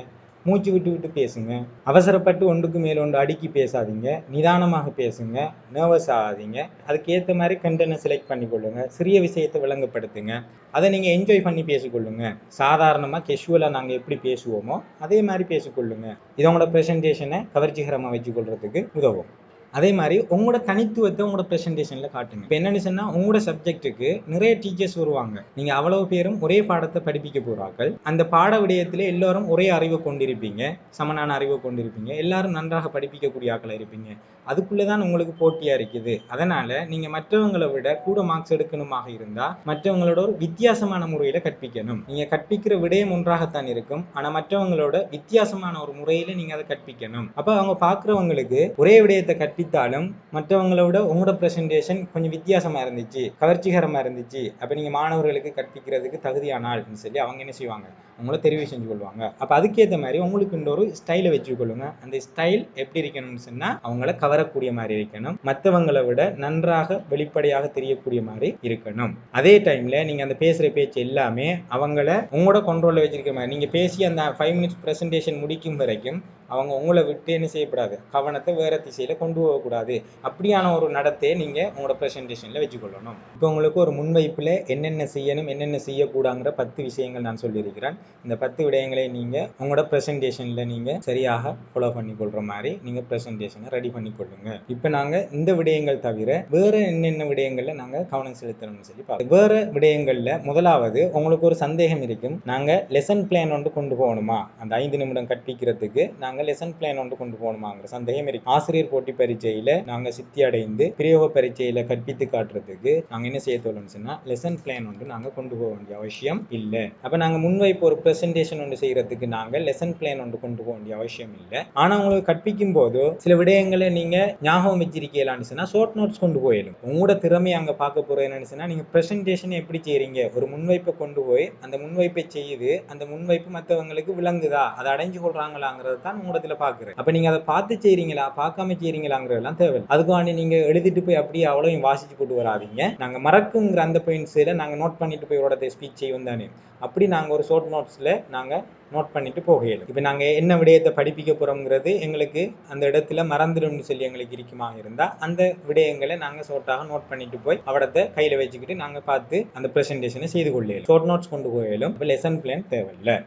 மூச்சு விட்டு விட்டு பேசுங்க. அவசரப்பட்டு ஒன்றுக்கு மேல் ஒன்று அடுக்கி பேசாதீங்க. நிதானமாக பேசுங்க. நர்வஸ் ஆகாதீங்க. அதுக்கு ஏற்ற மாதிரி கண்டனை செலக்ட் பண்ணிக்கொள்ளுங்க சிறிய விஷயத்தை விளங்கப்படுத்துங்க. அதை நீங்கள் என்ஜாய் பண்ணி பேசிக்கொள்ளுங்க. சாதாரணமாக கெஷுவலாக நாங்கள் எப்படி பேசுவோமோ அதே மாதிரி பேசிக்கொள்ளுங்க. இதோட ப்ரெசன்டேஷனை கவர்ச்சிகரமாக வச்சுக்கொள்றதுக்கு உதவும். அதே மாதிரி உங்களோட தனித்துவத்தை உங்களோட ப்ரெசன்டேஷனில் காட்டுங்க. இப்போ என்னென்னு சொன்னால் உங்களோட சப்ஜெக்ட்டுக்கு நிறைய டீச்சர்ஸ் வருவாங்க. நீங்கள் அவ்வளவு பேரும் ஒரே பாடத்தை படிப்பிக்க போகிறார்கள் அந்த பாட விடயத்தில் எல்லோரும் ஒரே அறிவை கொண்டிருப்பீங்க. சமனான அறிவை கொண்டிருப்பீங்க. எல்லாரும் நன்றாக படிப்பிக்கக்கூடிய ஆட்களை இருப்பீங்க. அதுக்குள்ளே தான் உங்களுக்கு போட்டியாக இருக்குது. அதனால் நீங்கள் மற்றவங்களை விட கூட மார்க்ஸ் எடுக்கணுமாக இருந்தால் மற்றவங்களோட ஒரு வித்தியாசமான முறையில் கற்பிக்கணும். நீங்கள் கற்பிக்கிற விடயம் ஒன்றாகத்தான் இருக்கும். ஆனால் மற்றவங்களோட வித்தியாசமான ஒரு முறையில் நீங்கள் அதை கற்பிக்கணும். அப்போ அவங்க பார்க்குறவங்களுக்கு ஒரே விடயத்தை கற்பித்தாலும் மற்றவங்கள விட உங்களோட ப்ரெசன்டேஷன் கொஞ்சம் வித்தியாசமாக இருந்துச்சு கவர்ச்சிகரமாக இருந்துச்சு. அப்போ நீங்கள் மாணவர்களுக்கு கற்பிக்கிறதுக்கு தகுதியான ஆள்னு சொல்லி அவங்க என்ன செய்வாங்க? உங்களை தெரிவு செஞ்சு கொள்வாங்க. அப்போ அதுக்கேற்ற மாதிரி உங்களுக்கு ஒரு ஸ்டைலை வச்சுக்கொள்ளுங்க. அந்த ஸ்டைல் எப்படி இருக்கணும்னு சொன்னால் அவங்கள கவரக்கூடிய மாதிரி இருக்கணும். மற்றவங்களை விட நன்றாக வெளிப்படையாக தெரியக்கூடிய மாதிரி இருக்கணும். அதே டைமில் நீங்கள் அந்த பேசுகிற பேச்சு எல்லாமே அவங்கள உங்களோட கண்ட்ரோல்ல வச்சிருக்க மாதிரி நீங்கள் பேசி அந்த ஃபைவ் மினிட்ஸ் ப்ரெசன்டேஷன் முடிக்கும் வரைக்கும் அவங்க உங்களை விட்டு என்ன செய்யக்கூடாது கவனத்தை வேறு திசையில் கொண்டு போகக்கூடாது. அப்படியான ஒரு நடத்தையை நீங்கள் உங்களோட ப்ரெசன்டேஷனில் வச்சுக்கொள்ளணும். இப்போ உங்களுக்கு ஒரு முன்வைப்பில் என்னென்ன செய்யணும் என்னென்ன செய்யக்கூடாங்கிற பத்து விஷயங்கள் நான் சொல்லியிருக்கிறேன். இந்த பத்து விடயங்களை நீங்கள் உங்களோட ப்ரெசன்டேஷனில் நீங்கள் சரியாக ஃபாலோ பண்ணி பண்ணிக்கொள்கிற மாதிரி நீங்கள் ப்ரெசன்டேஷனை ரெடி பண்ணி பண்ணிக்கொள்ளுங்க. இப்போ நாங்கள் இந்த விடயங்கள் தவிர வேறு என்னென்ன விடயங்களில் நாங்கள் கவனம் செலுத்தணும்னு சொல்லி பார்ப்போம் வேறு விடயங்களில் முதலாவது உங்களுக்கு ஒரு சந்தேகம் இருக்கும். நாங்கள் லெசன் பிளான் ஒன்று கொண்டு போகணுமா? அந்த ஐந்து நிமிடம் கற்பிக்கிறதுக்கு நாங்கள் நாங்கள் லெசன் பிளான் ஒன்று கொண்டு போகணுமாங்கிற சந்தேகம் இருக்கு. ஆசிரியர் போட்டி பரீட்சையில நாங்கள் சித்தி அடைந்து பிரயோக பரீட்சையில கற்பித்து காட்டுறதுக்கு நாங்கள் என்ன செய்ய தோணும்னு சொன்னா லெசன் பிளான் ஒன்று நாங்கள் கொண்டு போக வேண்டிய அவசியம் இல்லை. அப்போ நாங்கள் முன்வைப்பு ஒரு ப்ரெசன்டேஷன் ஒன்று செய்யறதுக்கு நாங்கள் லெசன் பிளான் ஒன்று கொண்டு போக வேண்டிய அவசியம் இல்லை. ஆனால் உங்களுக்கு கற்பிக்கும் போது சில விடயங்களை நீங்க ஞாபகம் வச்சிருக்கலாம்னு சொன்னா ஷார்ட் நோட்ஸ் கொண்டு போயிடும். உங்களோட திறமை அங்கே பார்க்க போறது என்னன்னு சொன்னா நீங்க ப்ரெசன்டேஷன் எப்படி செய்றீங்க? ஒரு முன்வைப்பை கொண்டு போய் அந்த முன்வைப்பை செய்யுது அந்த முன்வைப்பு மற்றவங்களுக்கு விளங்குதா? அதை அடைஞ்சு கொள்றாங்களாங்கிறது தான் உங்களத்துல பாக்குறேன். அப்ப நீங்க அதை பார்த்து செய்றீங்களா? பார்க்காம செய்றீங்களாங்கிறதெல்லாம் தேவை அதுக்காண்டி நீங்க எழுதிட்டு போய் அப்படியே அவ்வளவு வாசிச்சு போட்டு வராதீங்க. நாங்க மறக்குங்கிற அந்த பாயிண்ட்ஸ்ல நாங்க நோட் பண்ணிட்டு போய் உடனே ஸ்பீச் செய்வோம் தானே. அப்படி நாங்க ஒரு ஷோர்ட் நோட்ஸ்ல நாங்க நோட் பண்ணிட்டு போகையில. இப்போ நாங்க என்ன விடயத்தை படிப்பிக்க போறோம்ங்கிறது எங்களுக்கு அந்த இடத்துல மறந்துடும்னு சொல்லி எங்களுக்கு இருக்குமா இருந்தா அந்த விடயங்களை நாங்க ஷோர்ட்டாக நோட் பண்ணிட்டு போய் அவடத்தை கையில வச்சுக்கிட்டு நாங்க பார்த்து அந்த ப்ரெசன்டேஷனை செய்து கொள்ளையிலும் ஷோர்ட் நோட்ஸ் கொண்டு போயிலும் இப்போ லெசன் பிளான் தேவையில்லை.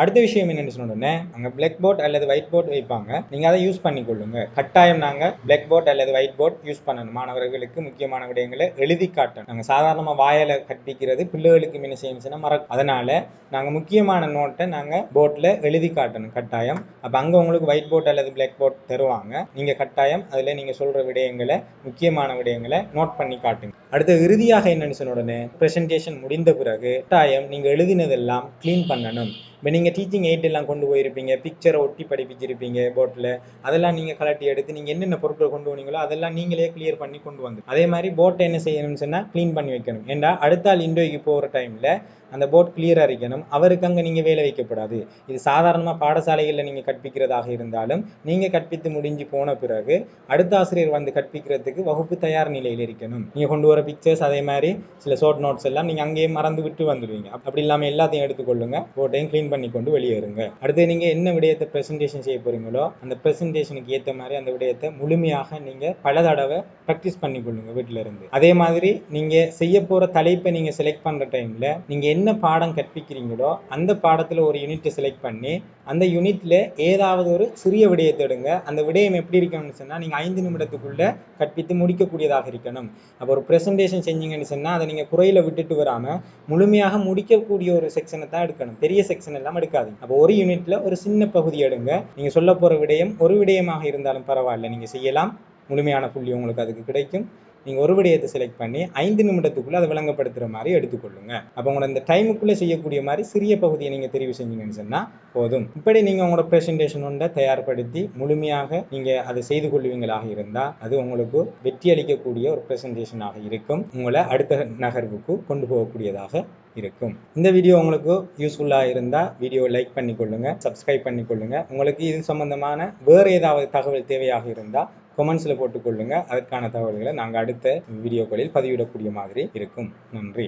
அடுத்த விஷயம் என்னன்னு சொன்னோடனே அங்கே பிளாக் போர்ட் அல்லது ஒயிட் போர்ட் வைப்பாங்க. நீங்கள் அதை யூஸ் பண்ணி கொள்ளுங்க கட்டாயம் நாங்கள் பிளாக் போர்ட் அல்லது ஒயிட் போர்ட் யூஸ் பண்ணணும். மாணவர்களுக்கு முக்கியமான விடயங்களை எழுதி காட்டணும். நாங்கள் சாதாரணமாக வாயில கற்பிக்கிறது பிள்ளைகளுக்கு என்ன செய்யணும்னா மறக்கும் அதனால நாங்கள் முக்கியமான நோட்டை நாங்கள் போர்ட்டில் எழுதி காட்டணும். கட்டாயம். அப்போ அங்கே உங்களுக்கு ஒயிட் போர்ட் அல்லது பிளாக் போர்ட் தருவாங்க. நீங்கள் கட்டாயம் அதில் நீங்கள் சொல்கிற விடயங்களை முக்கியமான விடயங்களை நோட் பண்ணி காட்டுங்க. அடுத்து இறுதியாக என்னன்னு சொன்ன உடனே ப்ரெசன்டேஷன் முடிந்த பிறகு கட்டாயம் நீங்கள் எழுதினதெல்லாம் க்ளீன் பண்ணணும். இப்போ நீங்கள் டீச்சிங் எயிட் எல்லாம் கொண்டு போயிருப்பீங்க பிக்சரை ஒட்டி படிப்பிச்சிருப்பீங்க போட்டில் அதெல்லாம் நீங்கள் கலட்டி எடுத்து நீங்கள் என்னென்ன பொருட்கள் கொண்டு வந்தீங்களோ அதெல்லாம் நீங்களே கிளியர் பண்ணி கொண்டு வந்து அதே மாதிரி போட்டை என்ன செய்யணும்னு சொன்னால் க்ளீன் பண்ணி வைக்கணும். ஏண்டா? அடுத்த ஆள் இண்டோய்க்கு போகிற டைமில் அந்த போட் கிளியராக இருக்கணும். அவருக்கு அங்கே நீங்கள் வேலை வைக்கப்படாது. இது சாதாரணமாக பாடசாலைகளில் நீங்கள் கற்பிக்கிறதாக இருந்தாலும் நீங்கள் கற்பித்து முடிஞ்சு போன பிறகு அடுத்த ஆசிரியர் வந்து கற்பிக்கிறதுக்கு வகுப்பு தயார் நிலையில் இருக்கணும். நீங்கள் கொண்டு வர பிக்சர்ஸ் அதே மாதிரி சில ஷார்ட் நோட்ஸ் எல்லாம் நீங்கள் அங்கேயே மறந்து விட்டு வந்துடுவீங்க. அப்படி இல்லாமல் எல்லாத்தையும் எடுத்துக்கொள்ளுங்க. போட்டையும் க்ளீன் பண்ணி கொண்டு வெளியேறுங்க. அடுத்து நீங்கள் என்ன விடயத்தை ப்ரெசன்டேஷன் செய்ய போறீங்களோ அந்த ப்ரெசன்டேஷனுக்கு ஏற்ற மாதிரி அந்த விடயத்தை முழுமையாக நீங்கள் பல தடவை ப்ராக்டிஸ் பண்ணிக்கொள்ளுங்க வீட்டில இருந்து. அதே மாதிரி நீங்கள் செய்ய போகிற தலைப்பை நீங்கள் செலக்ட் பண்ணுற டைமில் நீங்கள் என்ன பாடம் கற்பிக்கிறீங்களோ அந்த பாடத்தில் ஒரு யூனிட்டை செலக்ட் பண்ணி அந்த யூனிட்டில் ஏதாவது ஒரு சிறிய விடயத்தை எடுங்க. அந்த விடயம் எப்படி இருக்கணும்னு சொன்னால் நீங்கள் ஐந்து நிமிடத்துக்குள்ளே கற்பித்து முடிக்கக்கூடியதாக இருக்கணும். அப்போ ஒரு ப்ரெசன்டேஷன் செஞ்சீங்கன்னு சொன்னால் அதை நீங்கள் குறையில் விட்டுட்டு வராமல் முழுமையாக முடிக்கக்கூடிய ஒரு செக்ஷனை தான் எடுக்கணும். பெரிய செக்ஷன் எல்லாம் எடுக்காதீங்க அப்போ ஒரு யூனிட்டில் ஒரு சின்ன பகுதி எடுங்க. நீங்கள் சொல்ல போகிற விடயம் ஒரு விடயமாக இருந்தாலும் பரவாயில்ல. நீங்கள் செய்யலாம். முழுமையான புள்ளி உங்களுக்கு அதுக்கு கிடைக்கும். நீங்கள் ஒரு விடயத்தை செலக்ட் பண்ணி ஐந்து நிமிடத்துக்குள்ளே அதை விளங்கப்படுத்துகிற மாதிரி எடுத்துக்கொள்ளுங்க. அப்போ உங்களோட இந்த டைமுக்குள்ளே செய்யக்கூடிய மாதிரி சிறிய பகுதியை நீங்கள் தெரிவு செஞ்சீங்கன்னு சொன்னால் போதும். இப்படி நீங்கள் உங்களோட ப்ரெசன்டேஷன் ஒன்றை தயார்படுத்தி முழுமையாக நீங்கள் அதை செய்து கொள்வீங்களாக இருந்தால் அது உங்களுக்கு வெற்றி அளிக்கக்கூடிய ஒரு ப்ரெசன்டேஷனாக இருக்கும். உங்களை அடுத்த நகர்வுக்கு கொண்டு போகக்கூடியதாக இருக்கும். இந்த வீடியோ உங்களுக்கு யூஸ்ஃபுல்லாக இருந்தால் வீடியோ லைக் பண்ணிக்கொள்ளுங்கள் சப்ஸ்கிரைப் பண்ணிக்கொள்ளுங்கள் உங்களுக்கு இது சம்பந்தமான வேறு ஏதாவது தகவல் தேவையாக இருந்தால் கொமெண்ட்ஸில் போட்டுக்கொள்ளுங்கள் அதற்கான தகவல்களை நாங்கள் அடுத்த வீடியோக்களில் பதிவிடக்கூடிய மாதிரி இருக்கும். நன்றி.